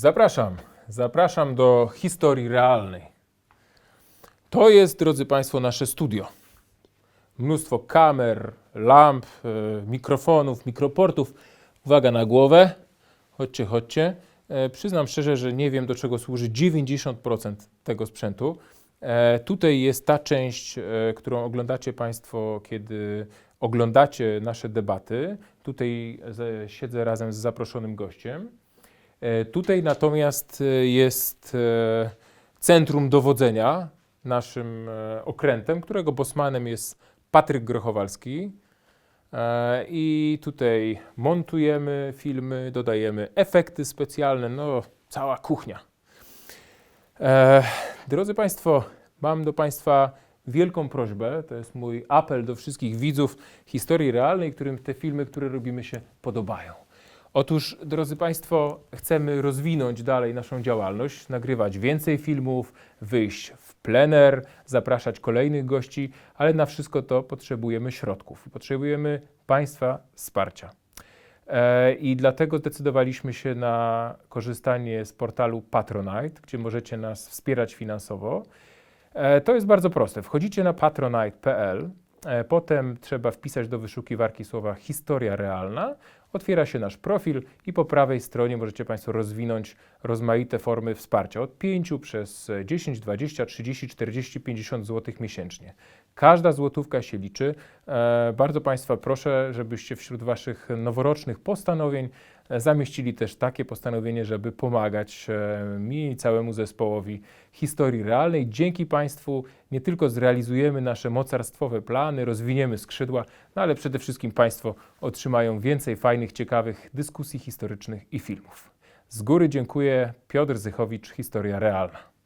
Zapraszam, zapraszam do historii realnej. To jest, drodzy Państwo, nasze studio. Mnóstwo kamer, lamp, e, mikrofonów, mikroportów. Uwaga na głowę. Chodźcie, chodźcie. E, przyznam szczerze, że nie wiem, do czego służy 90% tego sprzętu. E, tutaj jest ta część, którą oglądacie Państwo, kiedy oglądacie nasze debaty. Tutaj siedzę razem z zaproszonym gościem. E, Tutaj natomiast e, jest e, centrum dowodzenia naszym okrętem, którego bosmanem jest Patryk Grochowalski. I tutaj montujemy filmy, dodajemy efekty specjalne, no cała kuchnia. Drodzy Państwo, mam do Państwa wielką prośbę. To jest mój apel do wszystkich widzów historii realnej, którym te filmy, które robimy, się podobają. Otóż, drodzy Państwo, chcemy rozwinąć dalej naszą działalność, nagrywać więcej filmów, wyjść w plener, zapraszać kolejnych gości, ale na wszystko to potrzebujemy środków. Potrzebujemy Państwa wsparcia. E, I dlatego zdecydowaliśmy się na korzystanie z portalu Patronite, gdzie możecie nas wspierać finansowo. E, To jest bardzo proste. Wchodzicie na patronite.pl, e, potem trzeba wpisać do wyszukiwarki słowa historia realna, otwiera się nasz profil i po prawej stronie możecie Państwo rozwinąć rozmaite formy wsparcia od 5 przez 10, 20, 30, 40, 50 zł miesięcznie. Każda złotówka się liczy. E, Bardzo Państwa proszę, żebyście wśród Waszych noworocznych postanowień e, zamieścili też takie postanowienie, żeby pomagać e, mi i całemu zespołowi historii realnej. Dzięki Państwu nie tylko zrealizujemy nasze mocarstwowe plany, rozwiniemy skrzydła, no ale przede wszystkim Państwo otrzymają więcej fajnych, ciekawych dyskusji historycznych i filmów. Z góry dziękuję. Piotr Zychowicz, Historia Realna.